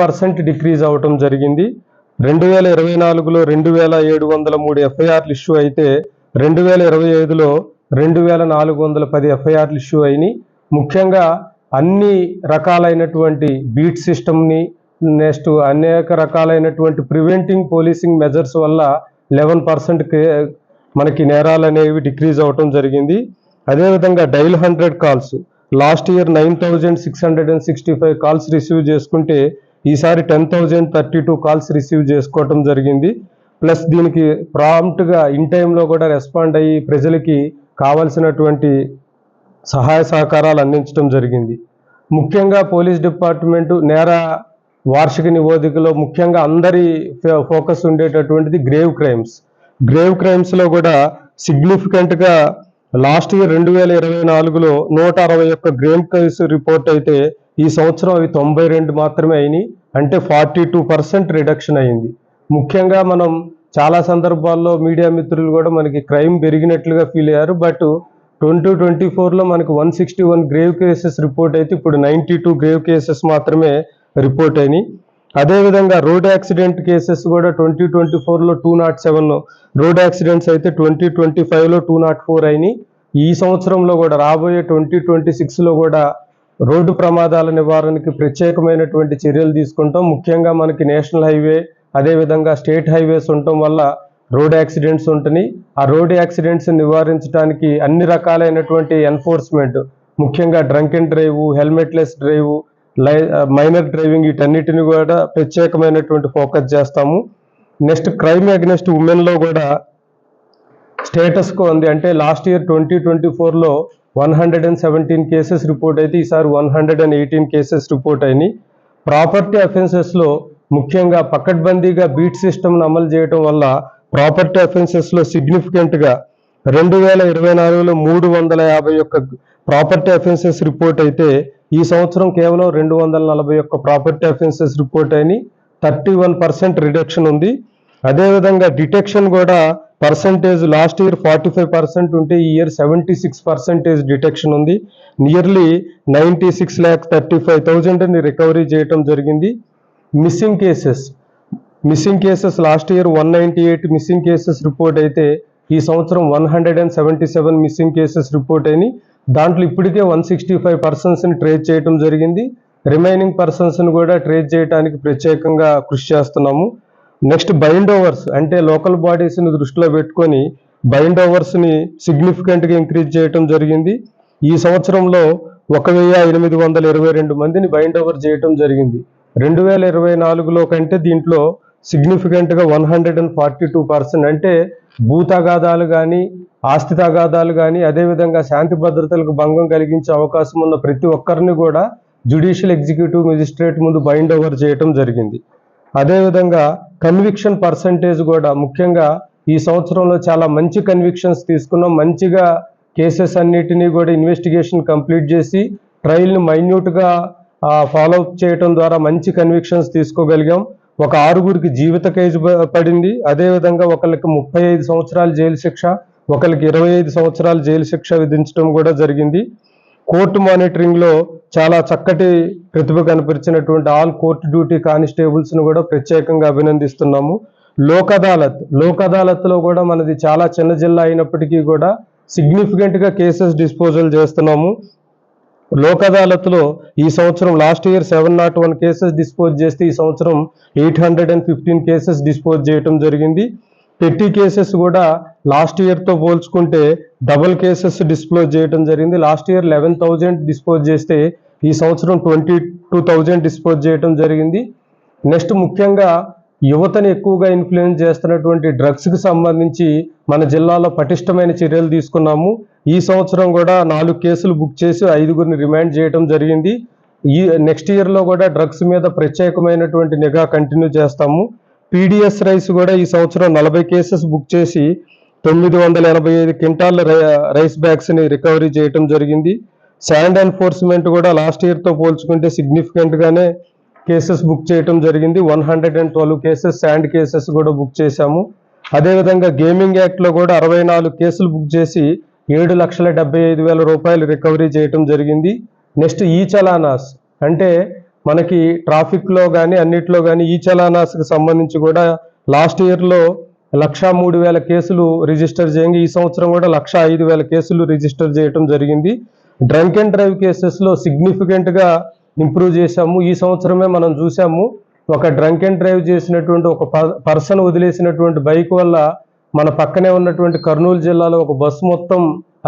Percent decrease అవటం జరిగింది. రెండు వేల ఇరవై నాలుగులో రెండు వేల ఏడు వందల మూడు ఎఫ్ఐఆర్లు ఇష్యూ అయితే రెండు వేల ఇరవై ఐదులో రెండు వేల నాలుగు వందల పది ఎఫ్ఐఆర్లు ఇష్యూ అయినాయి. ముఖ్యంగా అన్ని రకాలైనటువంటి బీట్ సిస్టమ్ని నెక్స్ట్ అనేక రకాలైనటువంటి ప్రివెంటింగ్ పోలీసింగ్ మెజర్స్ వల్ల లెవెన్ పర్సెంట్ మనకి నేరాలు అనేవి డిక్రీజ్ అవటం జరిగింది. అదేవిధంగా dial hundred calls last year nine thousand six hundred and sixty five calls receive చేసుకుంటే ఈసారి ten thousand thirty two calls receive చేసుకోవటం జరిగింది. ప్లస్ దీనికి ప్రాంప్ట్గా ఇన్ టైంలో కూడా రెస్పాండ్ అయ్యి ప్రజలకి కావలసినటువంటి సహాయ సహకారాలు అందించడం జరిగింది. ముఖ్యంగా పోలీస్ డిపార్ట్మెంటు నేర వార్షిక నివేదికలో ముఖ్యంగా అందరి ఫోకస్ ఉండేటటువంటిది గ్రేవ్ క్రైమ్స్. గ్రేవ్ క్రైమ్స్లో కూడా సిగ్నిఫికెంట్గా లాస్ట్ ఇయర్ రెండు వేల ఇరవై నాలుగులో నూట అరవై ఒక్క గ్రేవ్ క్రైమ్స్ రిపోర్ట్ అయితే ఈ సంవత్సరం అవి తొంభై రెండు మాత్రమే అయినాయి. అంటే ఫార్టీ టూ పర్సెంట్ రిడక్షన్ అయింది ముఖ్యంగా మనం చాలా సందర్భాల్లో మీడియా మిత్రులు కూడా మనకి క్రైమ్ పెరిగినట్లుగా ఫీల్ అయ్యారు. బట్ ట్వంటీ ట్వంటీ ఫోర్లో మనకి one sixty one grave cases report అయితే ఇప్పుడు నైంటీ టూ గ్రేవ్ కేసెస్ మాత్రమే రిపోర్ట్ అయినాయి. అదేవిధంగా రోడ్ యాక్సిడెంట్ కేసెస్ కూడా ట్వంటీ ట్వంటీ ఫోర్లో two nought seven road accidents అయితే ట్వంటీ ట్వంటీ ఫైవ్లో టూ నాట్ ఫోర్ అయినాయి. ఈ సంవత్సరంలో కూడా రాబోయే ట్వంటీ ట్వంటీ సిక్స్లో కూడా రోడ్డు ప్రమాదాల నివారణకి ప్రత్యేకమైనటువంటి చర్యలు తీసుకుంటాం. ముఖ్యంగా మనకి నేషనల్ హైవే అదేవిధంగా స్టేట్ హైవేస్ ఉండటం వల్ల రోడ్ యాక్సిడెంట్స్ ఉంటున్నాయి ఆ రోడ్ యాక్సిడెంట్స్ నివారించడానికి అన్ని రకాలైనటువంటి ఎన్ఫోర్స్మెంట్ ముఖ్యంగా drunk and drive helmetless drive లై మైనర్ డ్రైవింగ్ వీటన్నిటిని కూడా ప్రత్యేకమైనటువంటి ఫోకస్ చేస్తాము. నెక్స్ట్ క్రైమ్ అగెనెస్ట్ ఉమెన్లో కూడా స్టేటస్ కో ఉంది అంటే లాస్ట్ ఇయర్ ట్వంటీ ట్వంటీ ఫోర్లో one hundred and seventeen cases report అయితే ఈసారి one hundred and eighteen cases report అయినాయి. ప్రాపర్టీ అఫెన్సెస్లో ముఖ్యంగా పకడ్బందీగా బీట్ సిస్టమ్ను అమలు చేయడం వల్ల ప్రాపర్టీ అఫెన్సెస్లో సిగ్నిఫికెంట్గా రెండు వేల ఇరవై నాలుగులో మూడు వందల యాభై ఒక్క ప్రాపర్టీ అఫెన్సెస్ రిపోర్ట్ అయితే ఈ సంవత్సరం కేవలం రెండు వందల నలభై ఒక్క ప్రాపర్టీ అఫెన్సెస్ రిపోర్ట్ అయినాయి. థర్టీ వన్ పర్సెంట్ రిడక్షన్ ఉంది. అదేవిధంగా డిటెక్షన్ కూడా percentage last year forty five percent ఉంటే ఈ year seventy six percentage detection ఉంది. Nearly ninety six lakh thirty five థౌజండ్ని recovery చేయటం జరిగింది. Missing cases missing cases last year one ninety eight missing cases report అయితే ఈ సంవత్సరం one hundred and seventy seven missing cases report అయినాయి. దాంట్లో ఇప్పటికే one sixty five పర్సన్స్ని trace చేయటం జరిగింది. రిమైనింగ్ పర్సన్స్ని కూడా ట్రేస్ చేయడానికి ప్రత్యేకంగా కృషి చేస్తున్నాము. నెక్స్ట్ బైండ్ ఓవర్స్ అంటే లోకల్ బాడీస్ని దృష్టిలో పెట్టుకొని బైండ్ ఓవర్స్ని సిగ్నిఫికెంట్గా ఇంక్రీజ్ చేయటం జరిగింది. ఈ సంవత్సరంలో ఒక వెయ్యి ఎనిమిది వందల ఇరవై రెండు మందిని బైండ్ ఓవర్ చేయటం జరిగింది. రెండు వేల ఇరవై నాలుగులో కంటే దీంట్లో సిగ్నిఫికెంట్గా one hundred and forty two percent అంటే భూ తగాదాలు కానీ ఆస్తి తగాదాలు కానీ అదేవిధంగా శాంతి భద్రతలకు భంగం కలిగించే అవకాశం ఉన్న ప్రతి ఒక్కరిని కూడా జ్యుడిషియల్ ఎగ్జిక్యూటివ్ మెజిస్ట్రేట్ ముందు బైండ్ ఓవర్ చేయటం జరిగింది. అదేవిధంగా కన్విక్షన్ పర్సంటేజ్ కూడా ముఖ్యంగా ఈ సంవత్సరంలో చాలా మంచి కన్విక్షన్స్ తీసుకున్నాం. మంచిగా కేసెస్ అన్నిటినీ కూడా ఇన్వెస్టిగేషన్ కంప్లీట్ చేసి ట్రయల్ని మైన్యూట్గా ఫాలో అప్ చేయటం ద్వారా మంచి కన్విక్షన్స్ తీసుకోగలిగాం. ఒక ఆరుగురికి జీవిత కేసు పడింది. అదేవిధంగా ఒకరికి ముప్పై ఐదు సంవత్సరాలు జైలు శిక్ష ఒకరికి ఇరవై ఐదు సంవత్సరాలు జైలు శిక్ష విధించడం కూడా జరిగింది. కోర్టు మానిటరింగ్లో చాలా చక్కటి ప్రతిభ కనిపించినటువంటి ఆల్ కోర్టు డ్యూటీ కానిస్టేబుల్స్ను కూడా ప్రత్యేకంగా అభినందిస్తున్నాము. లోక్ అదాలత్ లోక్ అదాలత్లో కూడా మనది చాలా చిన్న జిల్లా అయినప్పటికీ కూడా సిగ్నిఫికెంట్గా కేసెస్ డిస్పోజల్ చేస్తున్నాము. లోక్ అదాలత్లో ఈ సంవత్సరం last year seven nought one cases dispose చేస్తే ఈ సంవత్సరం eight hundred and fifteen cases dispose చేయటం జరిగింది. పెట్టి కేసెస్ కూడా లాస్ట్ ఇయర్తో పోల్చుకుంటే డబుల్ కేసెస్ డిస్ప్లోజ్ చేయటం జరిగింది. Last year eleven thousand dispose చేస్తే ఈ సంవత్సరం ట్వంటీ టూ థౌజండ్ డిస్పోజ్ చేయటం జరిగింది. నెక్స్ట్ ముఖ్యంగా యువతని ఎక్కువగా ఇన్ఫ్లుయెన్స్ చేస్తున్నటువంటి డ్రగ్స్కి సంబంధించి మన జిల్లాలో పటిష్టమైన చర్యలు తీసుకున్నాము. ఈ సంవత్సరం కూడా నాలుగు కేసులు బుక్ చేసి ఐదుగురిని రిమాండ్ చేయడం జరిగింది. ఈ నెక్స్ట్ ఇయర్లో కూడా డ్రగ్స్ మీద ప్రత్యేకమైనటువంటి నిఘా కంటిన్యూ చేస్తాము. పీడిఎస్ రైస్ కూడా ఈ సంవత్సరం నలభై కేసెస్ బుక్ చేసి తొమ్మిది వందల ఎనభై ఐదు క్వింటాల్ రైస్ బ్యాగ్స్ని రికవరీ చేయటం జరిగింది. శాండ్ ఎన్ఫోర్స్మెంట్ కూడా లాస్ట్ ఇయర్తో పోల్చుకుంటే సిగ్నిఫికెంట్గానే కేసెస్ బుక్ చేయటం జరిగింది. One hundred and twelve cases sand cases కూడా బుక్ చేశాము. అదేవిధంగా గేమింగ్ యాక్ట్లో కూడా అరవై నాలుగు కేసులు బుక్ చేసి ఏడు లక్షల డెబ్బై ఐదు వేల రూపాయలు రికవరీ చేయటం జరిగింది. నెక్స్ట్ ఈ చలానాస్ అంటే మనకి ట్రాఫిక్లో కానీ అన్నిట్లో కానీ ఈ చలానాస్కి సంబంధించి కూడా లాస్ట్ ఇయర్లో లక్షా మూడు వేల కేసులు రిజిస్టర్ చేయంగా ఈ సంవత్సరం కూడా లక్ష ఐదు వేల కేసులు రిజిస్టర్ చేయటం జరిగింది. డ్రంక్ అండ్ డ్రైవ్ కేసెస్లో సిగ్నిఫికెంట్గా ఇంప్రూవ్ చేశాము. ఈ సంవత్సరమే మనం చూసాము ఒక డ్రంక్ అండ్ డ్రైవ్ చేసినటువంటి ఒక పర్సన్ వదిలేసినటువంటి బైక్ వల్ల మన పక్కనే ఉన్నటువంటి కర్నూలు జిల్లాలో ఒక బస్సు మొత్తం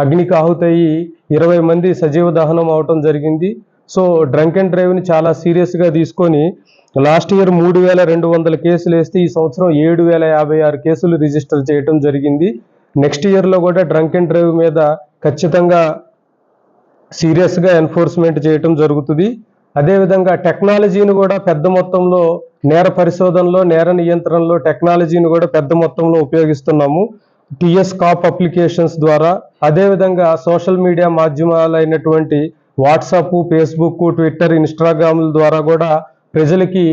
అగ్నికి ఆహుతయి ఇరవై మంది సజీవ దహనం అవటం జరిగింది. సో డ్రంక్ అండ్ డ్రైవ్ని చాలా సీరియస్గా తీసుకొని లాస్ట్ ఇయర్ మూడు వేల రెండు వందల కేసులు వేస్తే ఈ సంవత్సరం ఏడు వేల యాభై ఆరు కేసులు రిజిస్టర్ చేయటం జరిగింది. నెక్స్ట్ ఇయర్లో కూడా డ్రంక్ అండ్ డ్రైవ్ మీద ఖచ్చితంగా సీరియస్గా ఎన్ఫోర్స్మెంట్ చేయటం జరుగుతుంది. అదేవిధంగా టెక్నాలజీని కూడా పెద్ద మొత్తంలో నేర పరిశోధనలో నేర నియంత్రణలో టెక్నాలజీని కూడా పెద్ద మొత్తంలో ఉపయోగిస్తున్నాము. టిఎస్ కాప్ అప్లికేషన్స్ ద్వారా. అదేవిధంగా సోషల్ మీడియా మాధ్యమాలైనటువంటి వాట్సాప్ ఫేస్బుక్ ట్విట్టర్ ఇన్స్టాగ్రామ్ల ద్వారా కూడా ప్రజలకి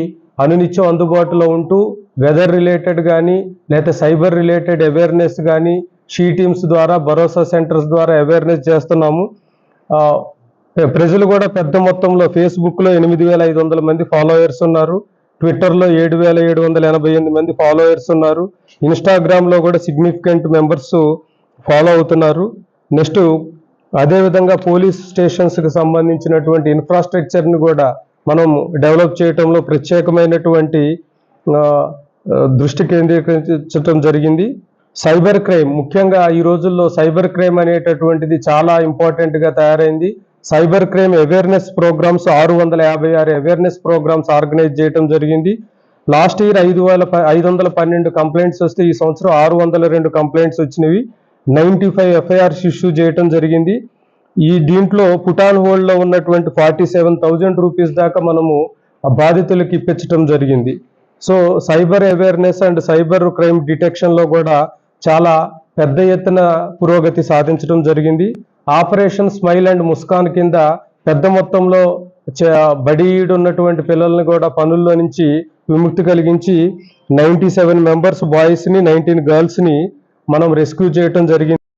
అనునిత్యం అందుబాటులో ఉంటూ వెదర్ రిలేటెడ్ కానీ లేదా సైబర్ రిలేటెడ్ అవేర్నెస్ కానీ షీ టీమ్స్ ద్వారా భరోసా సెంటర్స్ ద్వారా అవేర్నెస్ చేస్తున్నాము. ప్రజలు కూడా పెద్ద మొత్తంలో ఫేస్బుక్లో ఎనిమిది వేల ఐదు వందల మంది ఫాలోయర్స్ ఉన్నారు. ట్విట్టర్లో ఏడు వేల ఏడు వందల ఎనభై ఎనిమిది మంది ఫాలోయర్స్ ఉన్నారు. ఇన్స్టాగ్రామ్లో కూడా సిగ్నిఫికెంట్ మెంబర్స్ ఫాలో అవుతున్నారు. నెక్స్ట్ అదేవిధంగా పోలీస్ స్టేషన్స్కి సంబంధించినటువంటి ఇన్ఫ్రాస్ట్రక్చర్ని కూడా మనం డెవలప్ చేయటంలో ప్రత్యేకమైనటువంటి దృష్టి కేంద్రీకరించడం జరిగింది. సైబర్ క్రైమ్ ముఖ్యంగా ఈ రోజుల్లో సైబర్ క్రైమ్ అనేటటువంటిది చాలా ఇంపార్టెంట్గా తయారైంది. సైబర్ క్రైమ్ అవేర్నెస్ ప్రోగ్రామ్స్ ఆరు వందల యాభై ఆరు అవేర్నెస్ ప్రోగ్రామ్స్ ఆర్గనైజ్ చేయడం జరిగింది. లాస్ట్ ఇయర్ ఐదు వేల ప- ఐదు వందల పన్నెండు కంప్లైంట్స్ వస్తే ఈ సంవత్సరం ఆరు వందల రెండు కంప్లైంట్స్ వచ్చినవి. నైంటీ ఫైవ్ ఎఫ్ఐఆర్స్ ఇష్యూ చేయటం జరిగింది. ఈ దీంట్లో పుటాన్ హోల్డ్లో ఉన్నటువంటి ఫార్టీ సెవెన్ థౌజండ్ రూపీస్ దాకా మనము బాధితులకు ఇప్పించడం జరిగింది. So cyber awareness and cyber crime డిటెక్షన్లో కూడా చాలా పెద్ద ఎత్తున పురోగతి సాధించడం జరిగింది. ఆపరేషన్ స్మైల్ అండ్ ముస్కాన్ కింద పెద్ద మొత్తంలో బడీడు బడి ఈడు ఉన్నటువంటి పిల్లల్ని కూడా పనుల్లో నుంచి విముక్తి కలిగించి నైంటీ సెవెన్ మెంబర్స్ బాయ్స్ని నైన్టీన్ గర్ల్స్ని మనం రెస్క్యూ చేయటం జరిగింది.